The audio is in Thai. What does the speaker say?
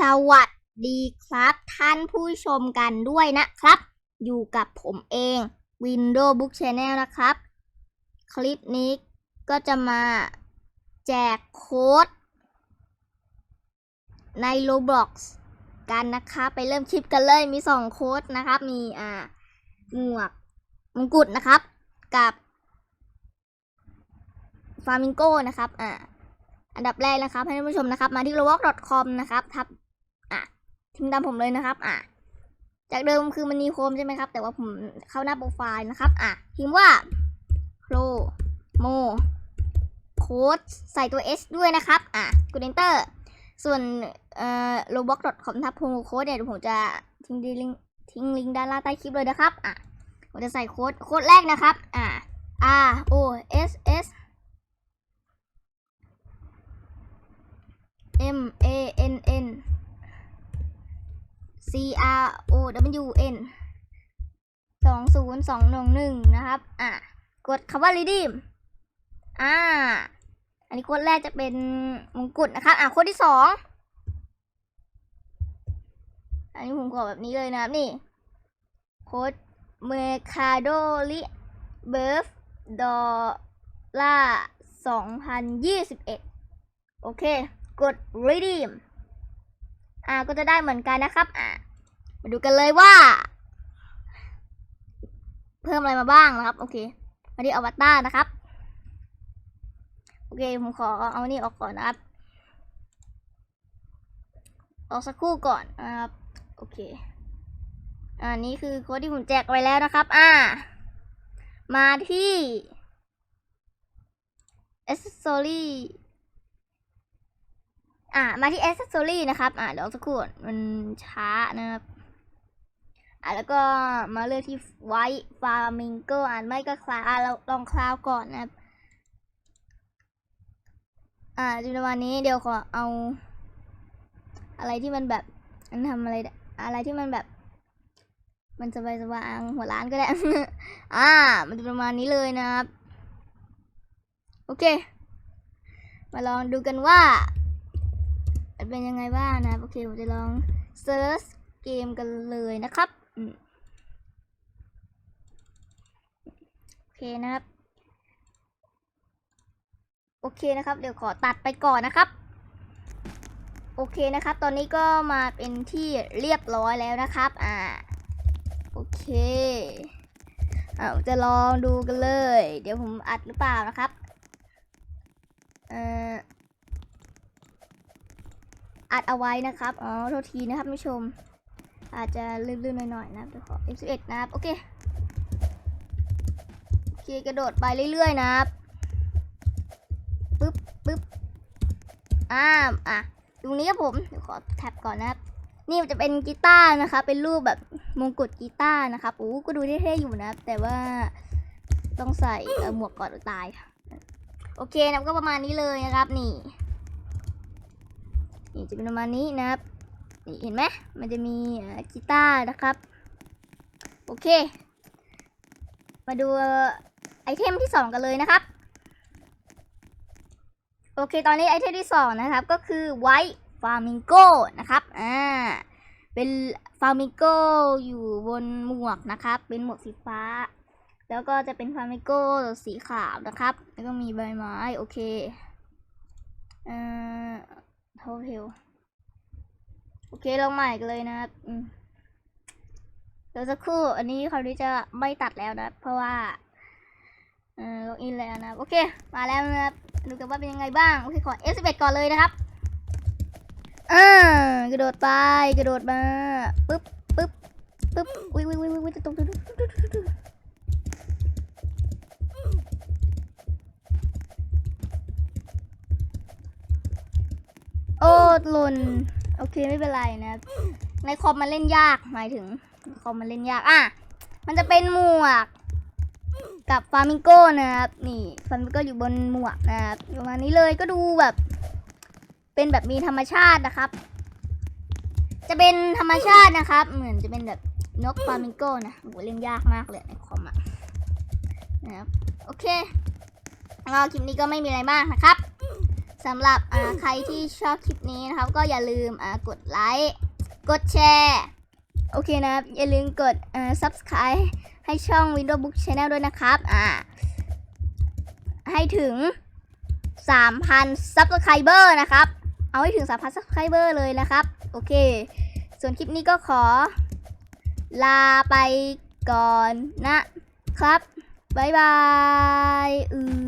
สวัสดีครับ ท่านผู้ชมกันด้วยนะครับ อยู่กับผมเอง Windows Book Channel นะครับ คลิปนี้ก็จะมาแจกโค้ด ใน Roblox กันนะคะไปเริ่มคลิปกันเลยมีสองโค้ดนะครับ มีอ่าหมวกมงกุฎนะครับ กับฟาร์มิงโก้นะครับ อ่า อันดับแรกนะครับ ให้ท่านผู้ชมนะครับ มาที่ roblox.com นะครับ ทับ ตามผมเลยนะครับ อะ จากเดิมคือมันมีโคมใช่ไหมครับ แต่ว่าผมเข้าหน้าโปรไฟล์นะครับ อะพิมพ์ว่าโ o โมโค้ดใส่ตัว S ด้วยนะครับ อะกด enter ส่วนเอ่อ roblox.com ทับโปรโมโค้ดเนี่ยเดี๋ยวผมจะทิ้งลิงก์ทิ้งลิงก์ด้านล่างใต้คลิปเลยนะครับ อะ ผมจะใส่โค้ด โค้ดแรกนะครับ อะ R O S S M A N N C R O W N สองศูนย์สองหนึ่งหนึ่งนะครับ อะ กดคำว่า redeem อ่า อันนี้โค้ดแรกจะเป็นมงกุฎนะครับ อะโค้ดที่สองอันนี้ผมขอแบบนี้เลยนะครับ นี่โค้ดเมคาโดลิเบิร์ฟดอลลาสองพันยี่สิบเอ็ดโอเค กด redeem อ่าก็จะได้เหมือนกันนะครับ อ่า มาดูกันเลยว่า เพิ่มอะไรมาบ้างนะครับ โอเค มาที่อวตารนะครับ โอเค ผมขอเอานี่ออกก่อนนะครับ ออกสักครู่ก่อนนะครับ โอเค อันนี้คือโค้ดที่ผมแจกไว้แล้วนะครับ อ่า มาที่ accessory อ่ามาที่ accessory นะครับ อ่าเดี๋ยวสักครู่มันช้านะครับ อ่าแล้วก็มาเลือกที่ white flamingo อ่านไม่ก็คลาอ่าเราลองคลาวก่อนนะครับ อ่าจุดวันนี้เดี๋ยวขอเอา อะไรที่มันแบบมันทำอะไรอะไรที่มันแบบ มันสบายสบายๆหัวร้านก็ได้ อ่า มันจะประมาณนี้เลยนะครับ โอเค มาลองดูกันว่าเป็นยังไงบ้างนะ โอเค ผมจะลองเซิร์ชเกมกันเลยนะครับ โอเคนะครับ โอเคนะครับ เดี๋ยวขอตัดไปก่อนนะครับ โอเคนะครับ ตอนนี้ก็มาเป็นที่เรียบร้อยแล้วนะครับ อ่า โอเคเอาจะลองดูกันเลย เดี๋ยวผมอัดหรือเปล่านะครับเอ่ออัดเอาไว้นะครับ อ๋อ โทษทีนะครับผู้ชม อาจจะลื่นๆหน่อยๆนะครับเดี๋ยวขอ F11 นะครับโอเคโอเคกระโดดไปเรื่อยๆนะครับปึ๊บปึ๊บอ่าอะตรงนี้ครับผมเดี๋ยวขอแท็บก่อนนะครับ นี่มันจะเป็นกีตาร์นะคะ เป็นรูปแบบมงกุฎกีตาร์นะครับโอ้ก็ดูเท่ๆอยู่นะครับ แต่ว่าต้องใส่หมวกก่อนตายโอเคนะครับก็ประมาณนี้เลยนะครับนี่นี่จะเป็นประมาณนี้นะครับ นี่เห็นไหมมันจะมีกีตาร์นะครับ โอเค มาดูไอเทมที่สองกันเลยนะครับ โอเค ตอนนี้ไอเทมที่สองนะครับ ก็คือไวท์ฟามิงโก้นะครับ อ่า เป็นฟาร์มิงโกอยู่บนหมวกนะครับ เป็นหมวกสีฟ้า แล้วก็จะเป็นฟาร์มิงโกสีขาวนะครับ แล้วก็มีใบไม้ โอเค เอ่อโทเพล โอเคลองใหม่กันเลยนะครับเดี๋ยวสักครู่ อันนี้คราวนี้จะไม่ตัดแล้วนะ เพราะว่าเออล็อกอินแล้วนะโอเค มาแล้วนะครับ ดูกันว่าเป็นยังไงบ้าง โอเค ขอ F11 ก่อนเลยนะครับอ่ากระโดดไป กระโดดมา ปึ๊บ ปึ๊บ ปึ๊บ อุ้ยอุ้ยอุ้ยอุ้ยจะตกตกตกตกตกโอ้หล่น โอเคไม่เป็นไรนะในคอมมันเล่นยากหมายถึงคอมมันเล่นยากอะมันจะเป็นหมวก กับฟามิงโก้นะครับนี่ฟามิงโก้อยู่บนหมวกนะครับประมาณนี้เลยก็ดูแบบ เป็นแบบมีธรรมชาตินะครับ จะเป็นธรรมชาตินะครับ เหมือนจะเป็นแบบนกฟามิงโก้นะโหเล่นยากมากเลยในคอมอะนะครับโอเคแล้วคลิปนี้ก็ไม่มีอะไรมากนะครับ สำหรับใครที่ชอบคลิปนี้นะครับ ก็อย่าลืมกดไลค์ กดแชร์ โอเคนะครับ อย่าลืมกด subscribe ให้ช่อง Windows Book Channel ด้วยนะครับอ่าให้ถึง 3,000 subscriber นะครับ เอาให้ถึง 3,000 subscriber เลยนะครับ โอเค ส่วนคลิปนี้ก็ขอ ลาไปก่อนนะครับ บ๊ายบายอือบ๊ายบาย